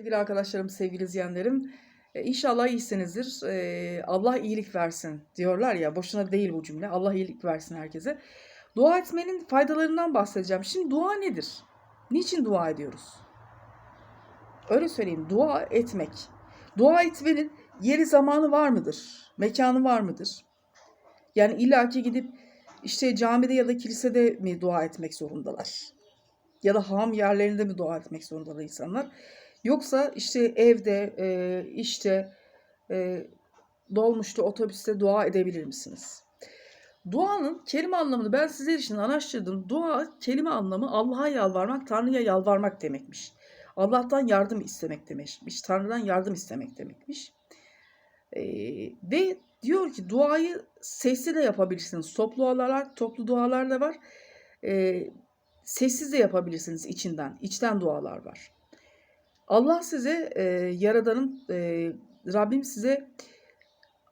Sevgili arkadaşlarım, sevgili izleyenlerim, e, inşallah iyisinizdir. E, Allah iyilik versin diyorlar ya, boşuna değil bu cümle. Allah iyilik versin herkese. Dua etmenin faydalarından bahsedeceğim. Şimdi dua nedir? Niçin dua ediyoruz? Öyle söyleyeyim, dua etmek. Dua etmenin yeri zamanı var mıdır? Mekanı var mıdır? Yani illaki gidip işte camide ya da kilisede mi dua etmek zorundalar? Ya da ham yerlerinde mi dua etmek zorundalar insanlar? Yoksa işte evde, e, işte, e, dolmuşta, otobüste dua edebilir misiniz? Duanın kelime anlamını ben sizler için araştırdım. Dua kelime anlamı Allah'a yalvarmak, Tanrı'ya yalvarmak demekmiş. Allah'tan yardım istemek demekmiş. Tanrı'dan yardım istemek demekmiş. E, ve diyor ki duayı sesli de yapabilirsiniz. Toplu dualar, toplu dualar da var. E, sessiz de yapabilirsiniz içinden. İçten dualar var. Allah size e, Yaradan'ın, e, Rabbim size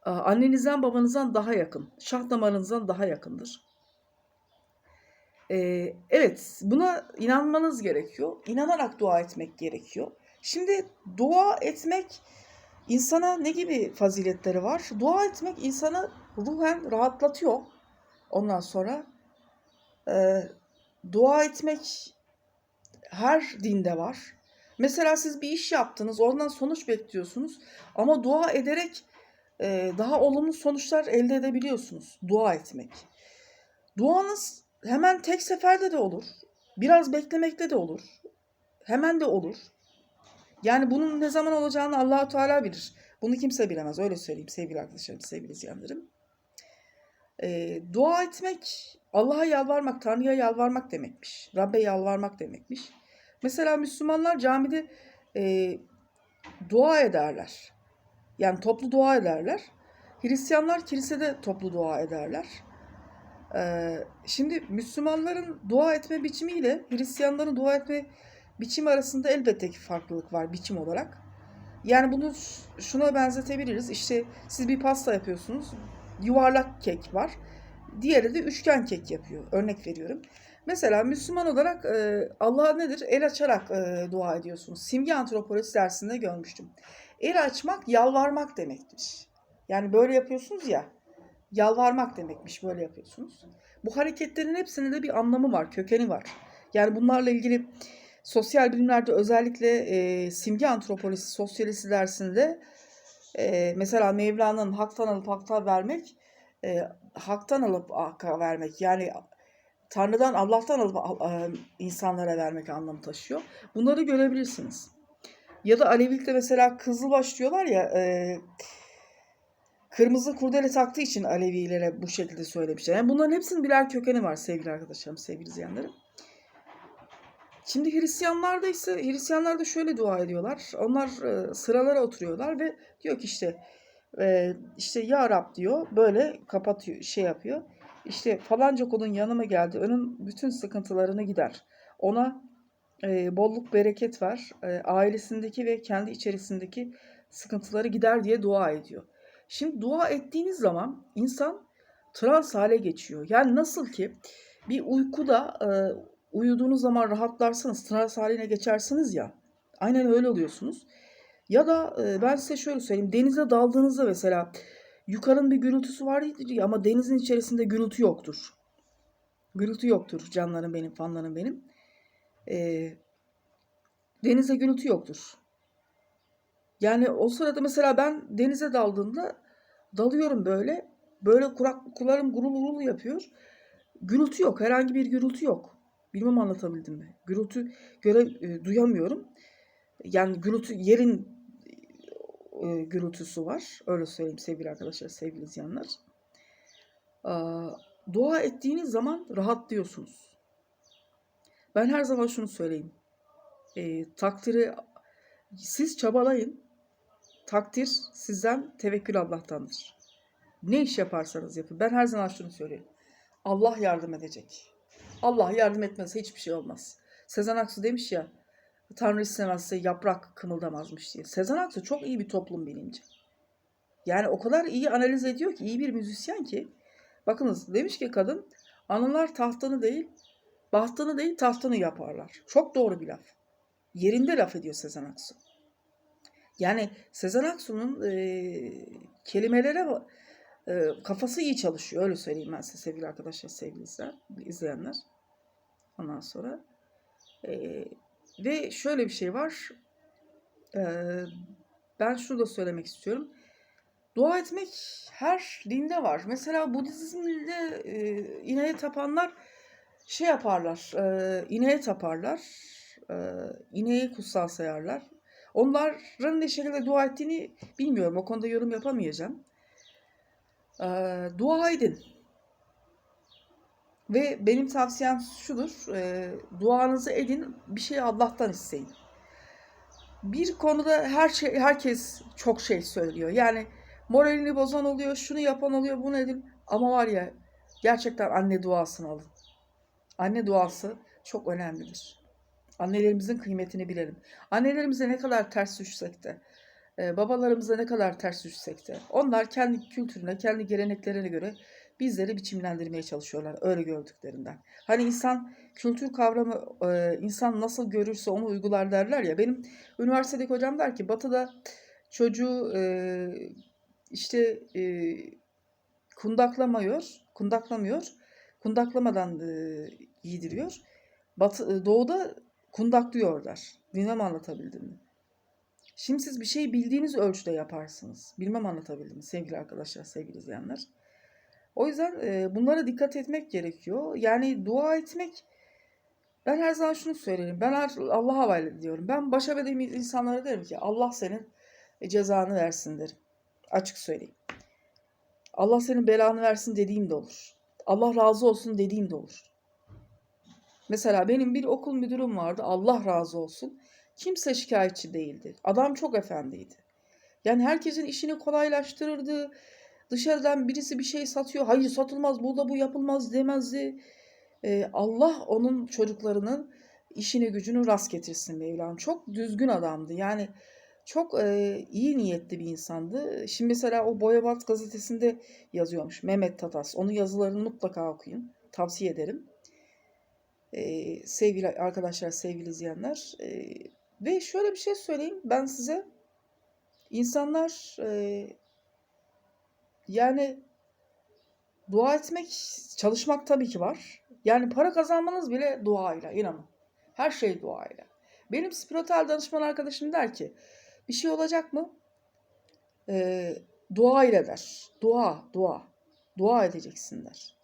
a, annenizden babanızdan daha yakın, şah damarınızdan daha yakındır. E, evet, buna inanmanız gerekiyor. İnanarak dua etmek gerekiyor. Şimdi dua etmek insana ne gibi faziletleri var? Dua etmek insana ruhen rahatlatıyor. Ondan sonra e, dua etmek her dinde var. Mesela siz bir iş yaptınız, ondan sonuç bekliyorsunuz ama dua ederek e, daha olumlu sonuçlar elde edebiliyorsunuz. Dua etmek. Duanız hemen tek seferde de olur. Biraz beklemekte de olur. Hemen de olur. Yani bunun ne zaman olacağını Allahu Teala bilir. Bunu kimse bilemez. Öyle söyleyeyim sevgili arkadaşlarım, sevgili izleyenlerim. E, dua etmek, Allah'a yalvarmak, Tanrı'ya yalvarmak demekmiş. Rabbe yalvarmak demekmiş. Mesela Müslümanlar camide e, dua ederler. Yani toplu dua ederler. Hristiyanlar kilisede toplu dua ederler. E, şimdi Müslümanların dua etme biçimiyle Hristiyanların dua etme biçimi arasında elbette ki farklılık var biçim olarak. Yani bunu şuna benzetebiliriz. İşte siz bir pasta yapıyorsunuz. Yuvarlak kek var. Diğeri de üçgen kek yapıyor. Örnek veriyorum. Mesela Müslüman olarak e, Allah'a nedir? El açarak e, dua ediyorsunuz. Simge antropolojisi dersinde görmüştüm. El açmak yalvarmak demektir. Yani böyle yapıyorsunuz ya. Yalvarmak demekmiş böyle yapıyorsunuz. Bu hareketlerin hepsinin de bir anlamı var, kökeni var. Yani bunlarla ilgili sosyal bilimlerde özellikle e, simge antropolojisi, sosyolojisi dersinde e, mesela Mevlana'nın haktan alıp haktan vermek, e, haktan alıp hakka vermek yani Tanrı'dan, Allah'tan alıp e, insanlara vermek anlamı taşıyor. Bunları görebilirsiniz. Ya da Alevilikte mesela Kızılbaş diyorlar ya, e, kırmızı kurdele taktığı için Alevilere bu şekilde söylemişler. Yani bunların hepsinin birer kökeni var sevgili arkadaşlarım, sevgili izleyenlerim. Şimdi Hristiyanlarda ise Hristiyanlar da şöyle dua ediyorlar. Onlar e, sıralara oturuyorlar ve diyor ki işte e, işte ya Rab diyor böyle kapatıyor şey yapıyor. İşte falanca kulun yanıma geldi. Onun bütün sıkıntılarını gider. Ona e, bolluk bereket ver. E, ailesindeki ve kendi içerisindeki sıkıntıları gider diye dua ediyor. Şimdi dua ettiğiniz zaman insan trans hale geçiyor. Yani nasıl ki bir uykuda e, uyuduğunuz zaman rahatlarsanız trans haline geçersiniz ya. Aynen öyle oluyorsunuz. Ya da e, ben size şöyle söyleyeyim. Denize daldığınızda mesela yukarının bir gürültüsü var ama denizin içerisinde gürültü yoktur. Gürültü yoktur canlarım benim, fanlarım benim. E, denize gürültü yoktur. Yani o sırada mesela ben denize daldığımda dalıyorum böyle. Böyle kurak, kulağım gurul gurul yapıyor. Gürültü yok. Herhangi bir gürültü yok. Bilmem anlatabildim mi? Gürültü göre e, duyamıyorum. Yani gürültü yerin e, gürültüsü var. Öyle söyleyeyim sevgili arkadaşlar, sevgili izleyenler. E, dua ettiğiniz zaman rahatlıyorsunuz. Ben her zaman şunu söyleyeyim. E, takdiri siz çabalayın. Takdir sizden, tevekkül Allah'tandır. Ne iş yaparsanız yapın. Ben her zaman şunu söyleyeyim. Allah yardım edecek. Allah yardım etmezse hiçbir şey olmaz. Sezen Aksu demiş ya, Tanrı istemezse yaprak kımıldamazmış diye. Sezen Aksu çok iyi bir toplum bilinci. Yani o kadar iyi analiz ediyor ki, iyi bir müzisyen ki. Bakınız demiş ki kadın, anılar tahtını değil, bahtını değil tahtını yaparlar. Çok doğru bir laf. Yerinde laf ediyor Sezen Aksu. Yani Sezen Aksu'nun e, kelimelere e, kafası iyi çalışıyor. Öyle söyleyeyim ben size sevgili arkadaşlar, sevgili izleyenler. Ondan sonra e, ve şöyle bir şey var. E, ben şunu da söylemek istiyorum. Dua etmek her dinde var. Mesela Budizm'de e, ineğe tapanlar şey yaparlar, e, ineğe taparlar, e, ineği kutsal sayarlar. Onların ne şekilde dua ettiğini bilmiyorum. O konuda yorum yapamayacağım. E, dua edin. Ve benim tavsiyem şudur. E, duanızı edin, bir şey Allah'tan isteyin. Bir konuda her şey herkes çok şey söylüyor. Yani moralini bozan oluyor, şunu yapan oluyor, bunu edin. Ama var ya gerçekten anne duasını alın. Anne duası çok önemlidir. Annelerimizin kıymetini bilelim. Annelerimize ne kadar ters düşsek de, e, babalarımıza ne kadar ters düşsek de, onlar kendi kültürüne, kendi geleneklerine göre bizleri biçimlendirmeye çalışıyorlar öyle gördüklerinden. Hani insan kültür kavramı, e, insan nasıl görürse onu uygular derler ya. Benim üniversitedeki hocam der ki batıda çocuğu e, işte e, kundaklamıyor, kundaklamıyor, kundaklamadan giydiriyor. Batı, doğuda kundaklıyorlar. Bilmem anlatabildim mi? Şimdi siz bir şey bildiğiniz ölçüde yaparsınız. Bilmem anlatabildim mi sevgili arkadaşlar, sevgili izleyenler. O yüzden e, bunlara dikkat etmek gerekiyor. Yani dua etmek, ben her zaman şunu söylerim. Ben Allah'a havale ediyorum. Ben başa verdiğim insanlara derim ki Allah senin cezanı versin derim. Açık söyleyeyim. Allah senin belanı versin dediğim de olur. Allah razı olsun dediğim de olur. Mesela benim bir okul müdürüm vardı. Allah razı olsun. Kimse şikayetçi değildi. Adam çok efendiydi. Yani herkesin işini kolaylaştırırdı. Dışarıdan birisi bir şey satıyor. Hayır satılmaz, burada bu yapılmaz demezdi. Ee, Allah onun çocuklarının işini gücünü rast getirsin Mevlam. Çok düzgün adamdı. Yani çok e, iyi niyetli bir insandı. Şimdi mesela o Boyabat gazetesinde yazıyormuş Mehmet Tatas. Onun yazılarını mutlaka okuyun. Tavsiye ederim. Ee, sevgili arkadaşlar, sevgili izleyenler. Ee, ve şöyle bir şey söyleyeyim ben size. İnsanlar e, yani dua etmek, çalışmak tabii ki var. Yani para kazanmanız bile duayla, inanın. Her şey duayla. Benim spiritüel danışman arkadaşım der ki, bir şey olacak mı? Ee, dua ile der. Dua, dua. Dua edeceksin der.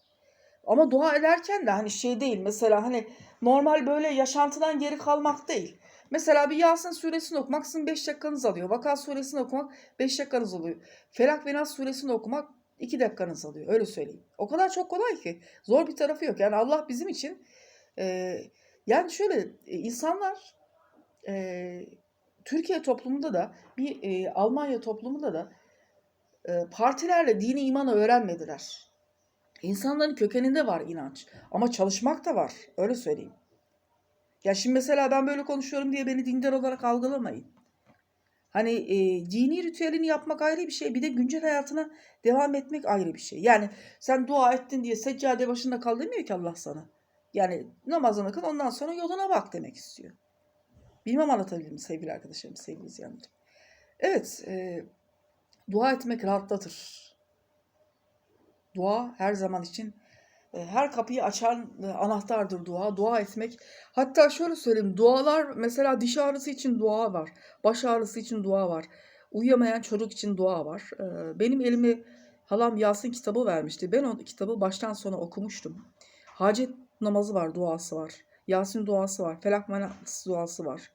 Ama dua ederken de hani şey değil. Mesela hani normal böyle yaşantıdan geri kalmak değil. Mesela bir Yasin suresini okumak sizin 5 dakikanız alıyor. Vaka suresini okumak 5 dakikanız alıyor. Felak ve Nas suresini okumak 2 dakikanız alıyor. Öyle söyleyeyim. O kadar çok kolay ki. Zor bir tarafı yok. Yani Allah bizim için e, yani şöyle e, insanlar e, Türkiye toplumunda da bir e, Almanya toplumunda da e, partilerle dini imanı öğrenmediler. İnsanların kökeninde var inanç. Ama çalışmak da var. Öyle söyleyeyim. Ya şimdi mesela ben böyle konuşuyorum diye beni dindar olarak algılamayın. Hani e, dini ritüelini yapmak ayrı bir şey. Bir de güncel hayatına devam etmek ayrı bir şey. Yani sen dua ettin diye seccade başında kal demiyor ki Allah sana. Yani namazını kıl ondan sonra yoluna bak demek istiyor. Bilmem anlatabildim mi sevgili arkadaşlarım, sevgili izleyenlerim. Evet, e, dua etmek rahatlatır. Dua her zaman için her kapıyı açan e, anahtardır dua. Dua etmek. Hatta şöyle söyleyeyim. Dualar mesela diş ağrısı için dua var. Baş ağrısı için dua var. Uyuyamayan çocuk için dua var. E, Benim elime halam Yasin kitabı vermişti. Ben o kitabı baştan sona okumuştum. Hacet namazı var, duası var. Yasin duası var. Felak Manas duası var.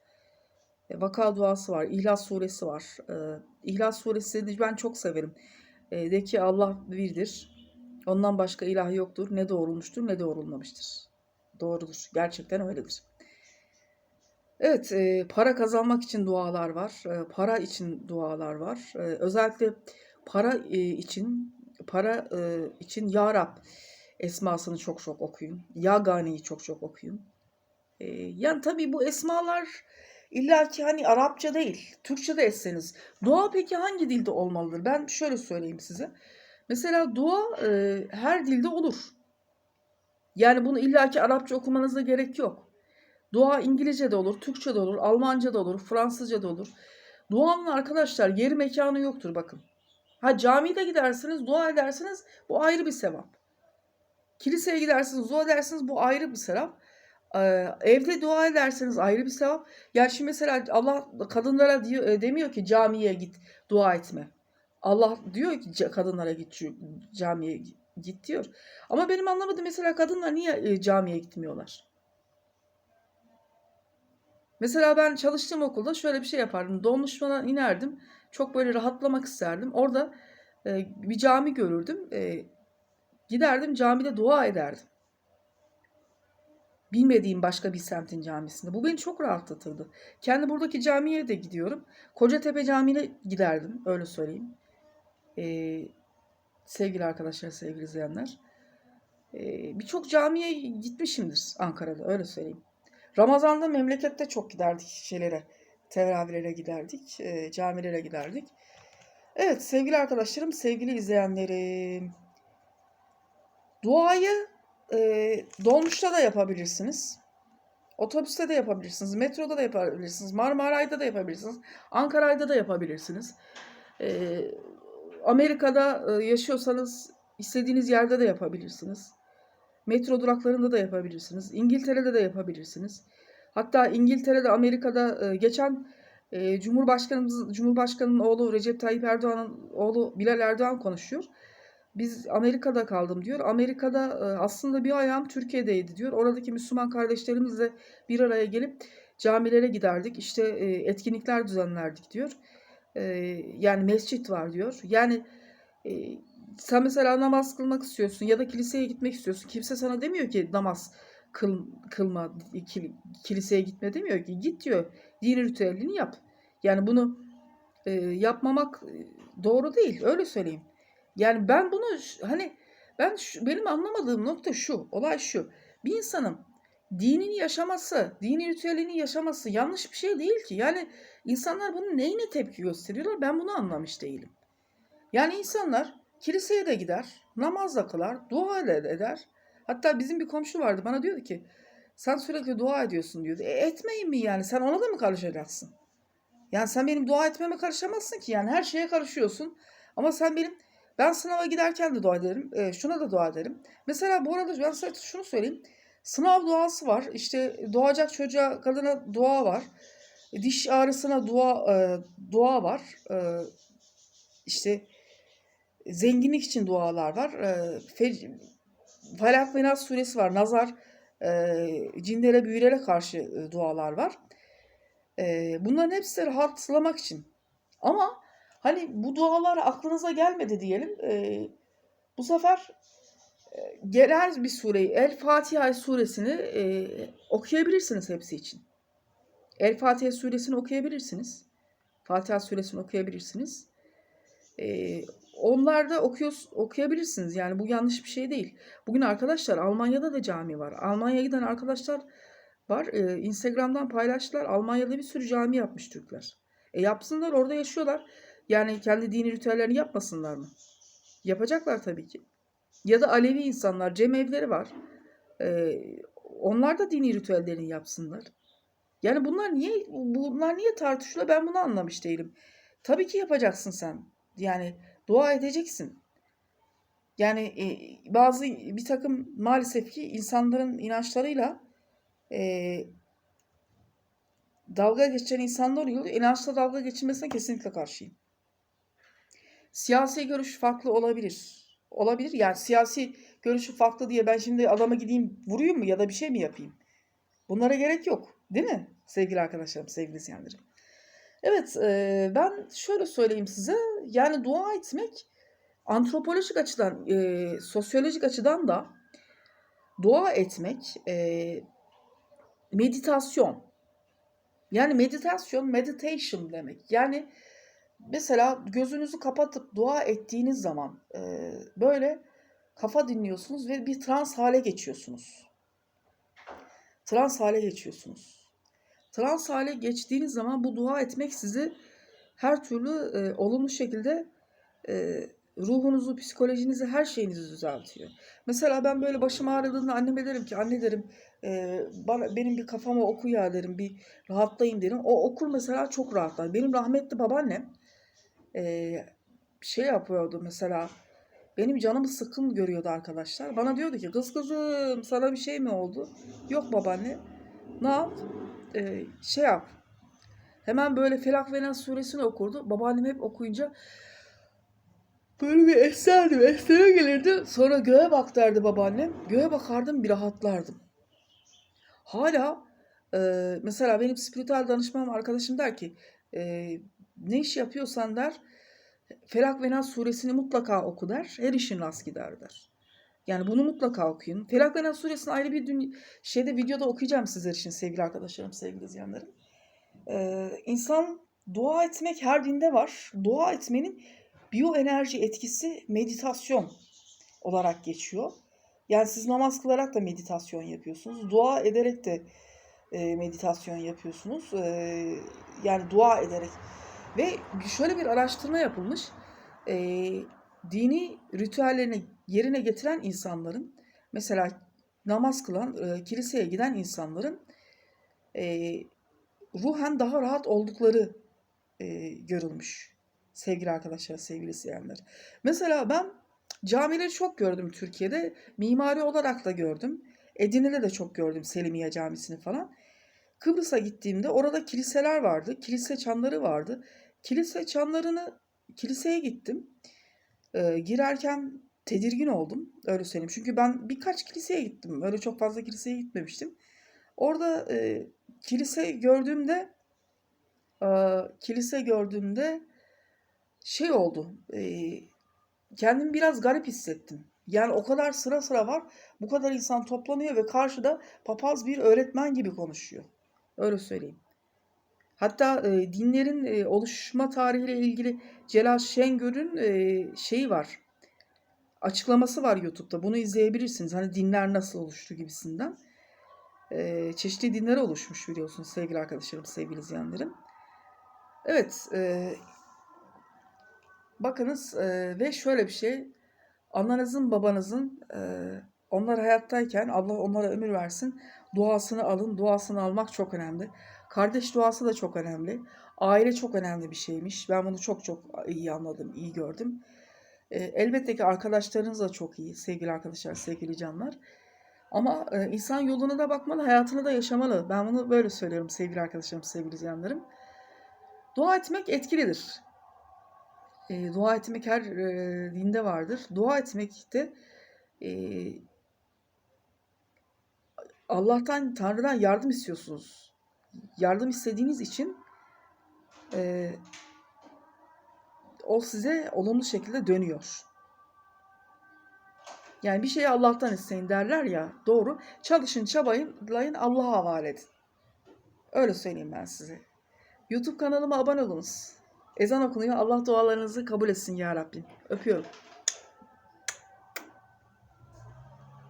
E, Vaka duası var. İhlas suresi var. E, İhlas suresini ben çok severim. De ki Allah birdir. Ondan başka ilah yoktur. Ne doğrulmuştur ne doğrulmamıştır. Doğrudur. Gerçekten öyledir. Evet, e, para kazanmak için dualar var. E, para için dualar var. E, özellikle para e, için para e, için Ya Rab esmasını çok çok okuyun. Ya Gani'yi çok çok okuyun. E, yani tabii bu esmalar illa ki hani Arapça değil, Türkçe de etseniz. Dua peki hangi dilde olmalıdır? Ben şöyle söyleyeyim size. Mesela dua e, her dilde olur. Yani bunu illaki Arapça okumanıza gerek yok. Dua İngilizce de olur, Türkçe de olur, Almanca da olur, Fransızca da olur. Duanın arkadaşlar yeri mekanı yoktur bakın. Ha camide gidersiniz, dua edersiniz bu ayrı bir sevap. Kiliseye gidersiniz, dua edersiniz bu ayrı bir sevap. Ee, evde dua ederseniz ayrı bir sevap. Yani şimdi mesela Allah kadınlara diyor, e, demiyor ki camiye git dua etme. Allah diyor ki kadınlara git şu camiye gi- git diyor. Ama benim anlamadığım mesela kadınlar niye e, camiye gitmiyorlar? Mesela ben çalıştığım okulda şöyle bir şey yapardım. Dolmuştan inerdim. Çok böyle rahatlamak isterdim. Orada e, bir cami görürdüm. E, giderdim camide dua ederdim. Bilmediğim başka bir semtin camisinde. Bu beni çok rahatlatırdı. Kendi buradaki camiye de gidiyorum. Kocatepe Camii'ne giderdim. Öyle söyleyeyim. Ee, sevgili arkadaşlar, sevgili izleyenler. Ee, Birçok camiye gitmişimdir Ankara'da. Öyle söyleyeyim. Ramazan'da memlekette çok giderdik şeylere. Teravihlere giderdik. e, camilere giderdik. Evet sevgili arkadaşlarım, sevgili izleyenlerim. Duayı e, dolmuşta da yapabilirsiniz. Otobüste de yapabilirsiniz. Metroda da yapabilirsiniz. Marmaray'da da yapabilirsiniz. Ankara'da da yapabilirsiniz. E, Amerika'da e, yaşıyorsanız istediğiniz yerde de yapabilirsiniz. Metro duraklarında da yapabilirsiniz. İngiltere'de de yapabilirsiniz. Hatta İngiltere'de, Amerika'da e, geçen e, Cumhurbaşkanımız, Cumhurbaşkanının oğlu Recep Tayyip Erdoğan'ın oğlu Bilal Erdoğan konuşuyor. Biz Amerika'da kaldım diyor. Amerika'da aslında bir ayağım Türkiye'deydi diyor. Oradaki Müslüman kardeşlerimizle bir araya gelip camilere giderdik. İşte etkinlikler düzenlerdik diyor. Yani mescit var diyor. Yani e, sen mesela namaz kılmak istiyorsun ya da kiliseye gitmek istiyorsun. Kimse sana demiyor ki namaz kıl, kılma, kil- kiliseye gitme demiyor ki. Git diyor. Dini ritüelini yap. Yani bunu e, yapmamak doğru değil. Öyle söyleyeyim. Yani ben bunu hani ben şu- benim anlamadığım nokta şu. Olay şu. Bir insanın dinini yaşaması, dini ritüelini yaşaması yanlış bir şey değil ki. Yani insanlar bunun neyine tepki gösteriyorlar ben bunu anlamış değilim. Yani insanlar kiliseye de gider, namaz da kılar, dua da eder. Hatta bizim bir komşu vardı bana diyordu ki sen sürekli dua ediyorsun diyordu. E etmeyin mi yani sen ona da mı karışacaksın? Yani sen benim dua etmeme karışamazsın ki yani her şeye karışıyorsun. Ama sen benim ben sınava giderken de dua ederim. e, şuna da dua ederim. Mesela bu arada ben size şunu söyleyeyim. Sınav duası var. İşte doğacak çocuğa kadına dua var. Diş ağrısına dua e, dua var. E, işte zenginlik için dualar var. E, fe, Felak ve suresi var. Nazar, e, cinlere, büyülere karşı e, dualar var. E, bunların hepsi rahatlamak için. Ama hani bu dualar aklınıza gelmedi diyelim. E, bu sefer genel bir sureyi, El Fatiha suresini e, okuyabilirsiniz hepsi için. El Fatiha suresini okuyabilirsiniz. Fatiha suresini okuyabilirsiniz. Ee, onlar da okuyor, okuyabilirsiniz. Yani bu yanlış bir şey değil. Bugün arkadaşlar Almanya'da da cami var. Almanya'ya giden arkadaşlar var. Ee, Instagram'dan paylaştılar. Almanya'da bir sürü cami yapmış Türkler. E yapsınlar orada yaşıyorlar. Yani kendi dini ritüellerini yapmasınlar mı? Yapacaklar tabii ki. Ya da Alevi insanlar, cemevleri var. Ee, onlar da dini ritüellerini yapsınlar. Yani bunlar niye bunlar niye tartışılıyor ben bunu anlamış değilim. Tabii ki yapacaksın sen. Yani dua edeceksin. Yani e, bazı bir takım maalesef ki insanların inançlarıyla e, dalga geçen insanlar oluyor. İnançla dalga geçilmesine kesinlikle karşıyım. Siyasi görüş farklı olabilir. Olabilir. Yani siyasi görüşü farklı diye ben şimdi adama gideyim vurayım mı ya da bir şey mi yapayım? Bunlara gerek yok. Değil mi? Sevgili arkadaşlarım, sevgili izleyenlerim. Evet, e, ben şöyle söyleyeyim size. Yani dua etmek antropolojik açıdan, e, sosyolojik açıdan da dua etmek e, meditasyon. Yani meditasyon, meditation demek. Yani mesela gözünüzü kapatıp dua ettiğiniz zaman e, böyle kafa dinliyorsunuz ve bir trans hale geçiyorsunuz. Trans hale geçiyorsunuz. Trans hale geçtiğiniz zaman bu dua etmek sizi her türlü e, olumlu şekilde e, ruhunuzu, psikolojinizi, her şeyinizi düzeltiyor. Mesela ben böyle başım ağrıdığında anneme derim ki anne derim e, bana, benim bir kafama oku ya derim, bir rahatlayayım derim. O okur mesela çok rahatlar. Benim rahmetli babaannem e, şey yapıyordu mesela benim canımı sıkkın görüyordu arkadaşlar. Bana diyordu ki kız kızım sana bir şey mi oldu? Yok babaanne. Ne yap? E, şey yap. Hemen böyle Felak ve Nas suresini okurdu. Babaannem hep okuyunca böyle bir esnerdim. Esnere gelirdi. Sonra göğe bak derdi babaannem. Göğe bakardım bir rahatlardım. Hala e, mesela benim spiritüel danışmanım arkadaşım der ki e, ne iş yapıyorsan der Felak ve Nas suresini mutlaka oku der. Her işin rast gider der. Yani bunu mutlaka okuyun. Felak ve Nas suresini ayrı bir dün şeyde videoda okuyacağım sizler için sevgili arkadaşlarım, sevgili izleyenlerim. Ee, insan dua etmek her dinde var. Dua etmenin biyoenerji etkisi meditasyon olarak geçiyor. Yani siz namaz kılarak da meditasyon yapıyorsunuz. Dua ederek de e, meditasyon yapıyorsunuz. E, yani dua ederek. Ve şöyle bir araştırma yapılmış. E, dini ritüellerini yerine getiren insanların, mesela namaz kılan, e, kiliseye giden insanların e, ruhen daha rahat oldukları e, görülmüş. Sevgili arkadaşlar, sevgili izleyenler. Mesela ben camileri çok gördüm Türkiye'de. Mimari olarak da gördüm. Edirne'de de çok gördüm Selimiye Camisi'ni falan. Kıbrıs'a gittiğimde orada kiliseler vardı. Kilise çanları vardı. Kilise çanlarını kiliseye gittim. Ee, girerken tedirgin oldum. Öyle söyleyeyim. Çünkü ben birkaç kiliseye gittim. Öyle çok fazla kiliseye gitmemiştim. Orada e, kilise gördüğümde e, kilise gördüğümde şey oldu. E, kendimi biraz garip hissettim. Yani o kadar sıra sıra var. Bu kadar insan toplanıyor ve karşıda papaz bir öğretmen gibi konuşuyor. Öyle söyleyeyim. Hatta e, dinlerin e, oluşma tarihiyle ilgili Celal Şengör'ün e, şeyi var. Açıklaması var YouTube'da. Bunu izleyebilirsiniz. Hani dinler nasıl oluştu gibisinden. E, çeşitli dinler oluşmuş biliyorsunuz sevgili arkadaşlarım, sevgili izleyenlerim. Evet. E, bakınız e, ve şöyle bir şey. Ananızın babanızın e, onlar hayattayken Allah onlara ömür versin. Duasını alın. Duasını almak çok önemli. Kardeş duası da çok önemli. Aile çok önemli bir şeymiş. Ben bunu çok çok iyi anladım, iyi gördüm. E, elbette ki arkadaşlarınız da çok iyi. Sevgili arkadaşlar, sevgili canlar. Ama e, insan yoluna da bakmalı, hayatını da yaşamalı. Ben bunu böyle söylüyorum sevgili arkadaşlarım, sevgili canlarım. Dua etmek etkilidir. E, dua etmek her e, dinde vardır. Dua etmek de e, Allah'tan, Tanrı'dan yardım istiyorsunuz. Yardım istediğiniz için e, o size olumlu şekilde dönüyor. Yani bir şeyi Allah'tan isteyin derler ya doğru. Çalışın, çabayın, Allah'a havale edin. Öyle söyleyeyim ben size. YouTube kanalıma abone olunuz. Ezan okunuyor. Allah dualarınızı kabul etsin ya Rabbim. Öpüyorum.